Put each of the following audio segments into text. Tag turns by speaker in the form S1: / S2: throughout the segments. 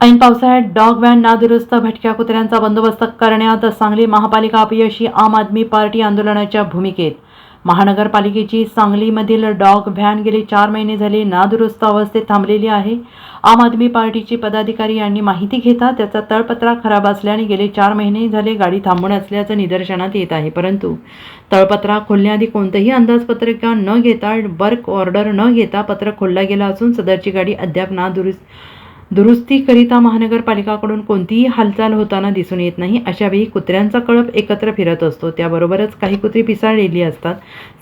S1: ऐन पावसाळ्यात dog van नादुरुस्त भटक्या कुत्र्यांचा बंदोबस्त करण्यात सांगली महापालिका अपयशी आम आदमी पार्टी आंदोलनाच्या भूमिकेत. महानगरपालिकेची सांगलीमधील डॉग व्हॅन गेली चार महिने झाले नादुरुस्त अवस्थेत थांबलेली आहे. आम आदमी पार्टीची पदाधिकारी यांनी माहिती घेता त्याचा तळपत्रा खराब असल्याने गेले चार महिने झाले गाडी थांबून असल्याचं निदर्शनात येत आहे. परंतु तळपत्रा खोलण्याआधी कोणतंही अंदाजपत्रक न घेता वर्क ऑर्डर न घेता पत्र खोलला गेला असून सदरची गाडी अद्याप नादुरुस्त दुरुस्तीकरिता महानगरपालिकाकडून कोणतीही हालचाल होताना दिसून येत नाही अशावेळी कुत्र्यांचा कळप एकत्र फिरत असतो. त्याबरोबरच काही कुत्री पिसाळलेली असतात.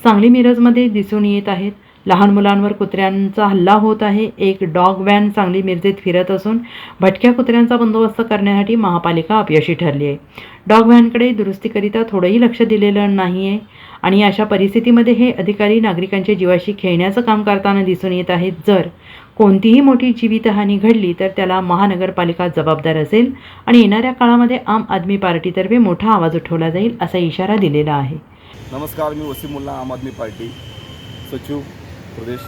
S1: सांगली मिरजमध्ये दिसून येत आहेत लहान मुलांवर कुत्र्यांचा हल्ला होत आहे. एक डॉग व्हॅन सांगली मिरजेत फिरत असून भटक्या कुत्र्यांचा बंदोबस्त करण्यासाठी महापालिका अपयशी ठरली आहे. डॉग व्हॅनकडे दुरुस्तीकरिता थोडंही लक्ष दिलेलं नाही आहे आणि अशा परिस्थितीमध्ये हे अधिकारी नागरिकांच्या जीवाशी खेळण्याचं काम करताना दिसून येत आहेत. जर कोणतीही मोठी जीवितहानी घडली तर त्याला महानगरपालिका जबाबदार असेल आणि येणाऱ्या काळामध्ये आम आदमी पार्टीतर्फे मोठा आवाज उठवला जाईल असा इशारा दिलेला आहे.
S2: नमस्कार मी वसीमुल्ला आम आदमी पार्टी सचिव प्रदेश.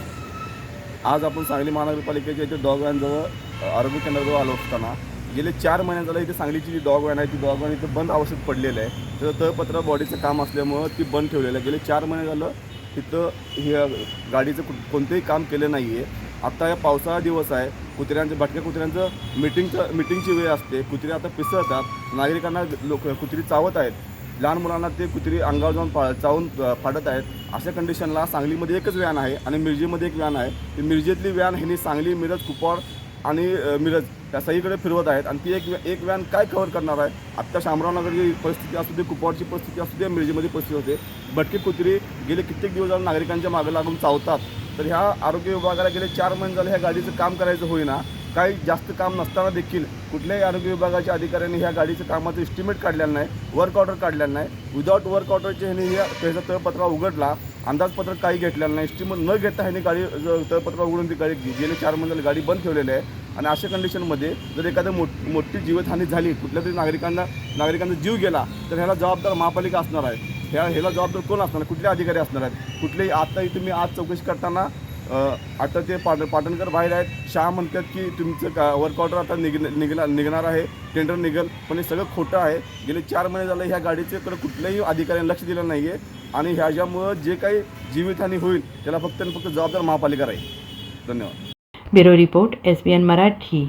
S2: आज आपण सांगली महानगरपालिकेच्या इथे डॉग व्हॅनजवळ आरोग्य केंद्राजवळ आलो असताना गेले चार महिन्यात झालं इथे सांगलीची जी डॉग व्हॅन आहे ती डॉग व्हॅन इथे बंद अवस्थेत पडलेलं आहे. त्याचं तळपत्र बॉडीचं काम असल्यामुळं ती बंद ठेवलेलं आहे. गेले चार महिने झालं तिथं हे गाडीचं कोणतंही काम केलं नाही आहे आत्ता या पावसाळा दिवस आहे. कुत्र्यांचं भटक्या कुत्र्यांचं मिटिंगचं मिटिंगची वेळ असते. कुत्रे आता पिसळतात. नागरिकांना लोक कुत्री चावत आहेत. लहान मुलांना ते कुत्री अंगावर जाऊन पा चावून फाटत फाडत आहेत. अशा कंडिशनला सांगलीमध्ये एकच व्हॅन आहे आणि मिरजेमध्ये एक व्हॅन आहे. ती मिरजेतली व्हॅन ह्यांनी सांगली मिरज कुपवाड आणि मिरज त्या सगळीकडे फिरवत आहेत. आणि ती एक एक व्हॅन काय कव्हर करणार आहे? आत्ता शामरावनगरची परिस्थिती असू दे कुपवाडची परिस्थिती असू दे मिरजेमध्ये परिस्थिती होते. भटकी कुत्री गेले कित्येक दिवस नागरिकांच्या मागे लागून चावतात. तर ह्या आरोग्य विभागाला गेले चार महिने झाले ह्या गाडीचं काम करायचं होईना. काही जास्त काम नसताना देखील कुठल्याही आरोग्य विभागाच्या अधिकाऱ्यांनी ह्या गाडीचं कामाचं इस्टिमेट काढलेलं नाही वर्क ऑर्डर काढलेलं नाही. विदाऊट वर्क ऑर्डरचे ह्यांनी ह्या त्याचा तळपत्रा उघडला अंदाजपत्रक काही घेतलेलं नाही. इस्टिमेट न घेता ह्यांनी गाडी तळपत्र उघडून ती गाडी गेले चार महिन्याला गाडी बंद ठेवलेली आहे. आणि अशा कंडिशनमध्ये जर एखादं मोठ मोठी जीवितहानी झाली कुठल्या तरी नागरिकांना नागरिकांचा जीव गेला तर ह्याला जबाबदार महापालिका असणार आहे. ह्या ह्याला जबाबदार कोण असणार? कुठले अधिकारी असणार आहेत? कुठलेही आता तुम्ही आज चौकशी करताना आता ते पाट पाटणकर बाहेर आहेत. शहा म्हणतात की तुमचं का वर्क ऑर्डर आता निघ निघला निघणार आहे. टेंडर निघेल पण हे सगळं खोटं आहे. गेले चार महिने झाले ह्या गाडीच्याकडे कुठल्याही अधिकाऱ्यांनी लक्ष दिलं नाही आहे आणि ह्याच्यामुळं जे काही जीवितहानी होईल त्याला फक्त आणि फक्त जबाबदार महापालिका राहील. धन्यवाद.
S1: Bureau report S B N Marathi.